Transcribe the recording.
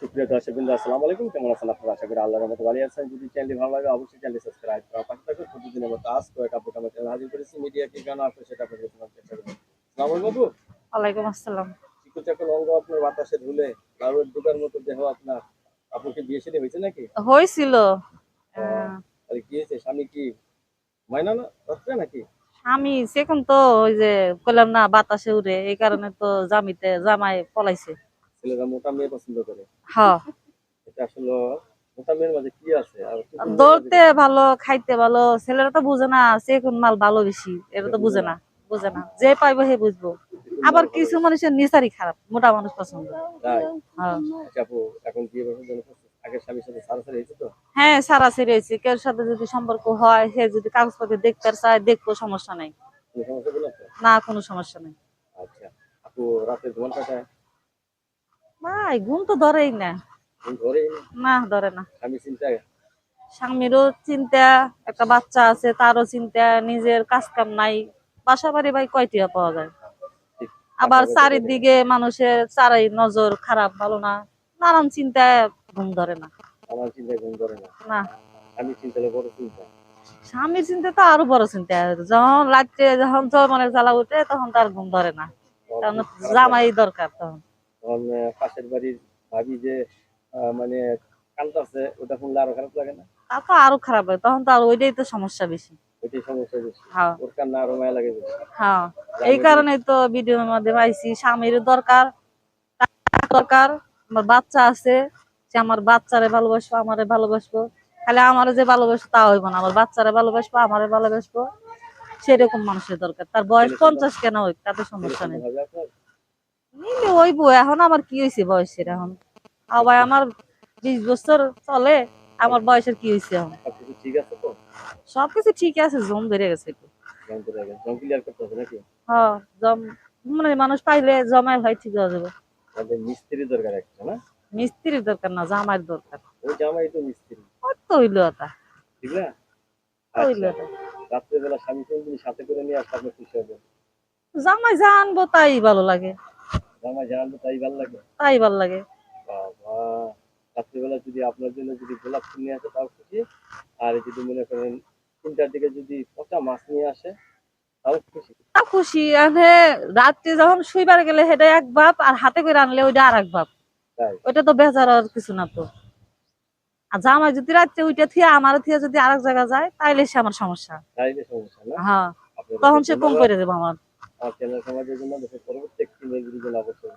সুপ্রিয় দর্শক বিন্দু আসসালামু আলাইকুম। কেমন আছেন আপনারা? আশা করি আল্লাহর মতো ভালো আছেন। যদি চ্যানেলটি ভালো লাগে অবশ্যই চ্যানেলটি সাবস্ক্রাইব করা পাশে থাকুন। প্রতিদিনের মতো আজ কয়েক আপডেট আমার চ্যানেল হাজির করেছি। মিডিয়া কি কেন আপনি সেটা আপনাদের শোনার চেষ্টা করবেন সালাম বাবু ওয়ালাইকুম আসসালাম। চিকু চাকু অঙ্গ আপনার বাতাসে ধুলে লাউয়ের দুটার মতো দেহ আপনার। আপনাকে বিয়ে সেটা হয়েছে নাকি? হয়েছিল। আহ, তাহলে কি হয়েছে? স্বামী কি মাইনা না রাত্রে নাকি? আমি সেখন তো ওই যে কইলাম না বাতাসে উড়ে এই কারণে তো জামিতে জামাই পলাইছে। ছেলেরা মোটা মেয়ে পছন্দ করে। হ্যাঁ। এটা আসলে মোটা মেয়ের মাঝে কি আছে? আর চিকন মেয়ের দৌড়তে ভালো খাইতে ভালো ছেলেরা তো বুঝে না সেখন মাল ভালো বেশি এটা তো বুঝে না বুঝে না। যে পাইবো হে বুঝব। আবার কিছু মানুষের খারাপ মোটা মানুষ পছন্দ। হ্যাঁ। আচ্ছা স্বামীর সাথে সারাসারি হয়েছে হ্যাঁ কেউ সাথে যদি সম্পর্ক হয় সে যদি কাগজপত্র দেখতে চায় দেখব সমস্যা নাই। না কোনো সমস্যা নেই। আচ্ছা। আপু রাতে ঘুমান কাটায় ভাই ঘুম তো ধরেই না। না? ধরে না। স্বামীরও চিন্তা একটা বাচ্চা আছে তারও চিন্তা নিজের কাজ কাম নাই। বাসা বাড়ি ভাই কয়টিয়া পাওয়া যায়? আবার চারিদিকে মানুষের চারাই নজর খারাপ ভালো না। নানান চিন্তায় ঘুম ধরে না। আমার চিন্তায় ঘুম ধরে না। না। আমি চিন্তা বড় চিন্তা। স্বামীর চিন্তা তো আরও বড় চিন্তা। যখন রাত্রে যখন মানে জ্বালা উঠে তখন তার ঘুম ধরে না। জামাই দরকার তখন। পাশের বাড়ির ভাবি যে মানে কান্দাছে ওটা শুনলে আরও খারাপ লাগে না? তা তো আরও খারাপ হয় তখন তো আর ওইটাই তো সমস্যা বেশি। ওইটাই সমস্যা বেশি। হ্যাঁ। ওর কান্না আরও মায়া লাগে বেশি। হ্যাঁ এই কারণে তো ভিডিওর মাধ্যমে আইছি স্বামীর দরকার দরকার আমার বাচ্চা আছে যে আমার বাচ্চারে ভালোবাসবো আমারে ভালোবাসবো খালি আমারে যে ভালোবাসবো তা হইব না আমার বাচ্চারে ভালোবাসবো আমারে ভালোবাসবো সেরকম মানুষের দরকার। তার বয়স পঞ্চাশ কেন হোক তাতে সমস্যা নেই। আপনার নিলে হইব এখন আমার কি হয়েছে বয়সের এখন? আবার আমার বিশ বছর চলে আমার বয়সের কি হয়েছে এখন? সবকিছু ঠিক আছে তো? সবকিছু ঠিক আছে জম বেড়ে গেছে হবে হ্যাঁ জম মানে মানুষ পাইলে জমায় হয় ঠিক হয়ে যাবে। মিস্ত্রি দরকার একটা না? মিস্ত্রির দরকার না জামাইয়ের দরকার। ওই জামাই তো মিস্ত্রি। ওই তো হইল ওটা। ঠিক না? হইল আচ্ছা। রাত্রেবেলা স্বামী সাথে করে নিয়ে আসলে খুশি হবেন জামাই জানব তাই ভালো লাগে। জানালে তাই ভালো লাগে। তাই ভালো লাগে। বাবা রাত্রিবেলা যদি আপনার জন্য যদি গোলাপ ফুল নিয়ে আসে তাও খুশি। আর যদি মনে করেন তিনটার দিকে যদি পচা মাছ নিয়ে আসে তাও খুশি। আনে রাত্রে যখন শুইবার গেলে সেটা এক ভাব আর হাতে করে আনলে ওইটা আর এক ভাব ওইটা তো বেজার আর কিছু না তো। আর জামাই যদি রাত্রে ওইটা থিয়ে আমার থিয়ে যদি আরেক জায়গা যায় তাইলে সে আমার সমস্যা। তাইলে সমস্যা হ্যাঁ তখন সে কম করে দেবো আমার। আমার চ্যানেল সমাজের জন্য দেশের পরবর্তী একটি জন্য অবশ্যই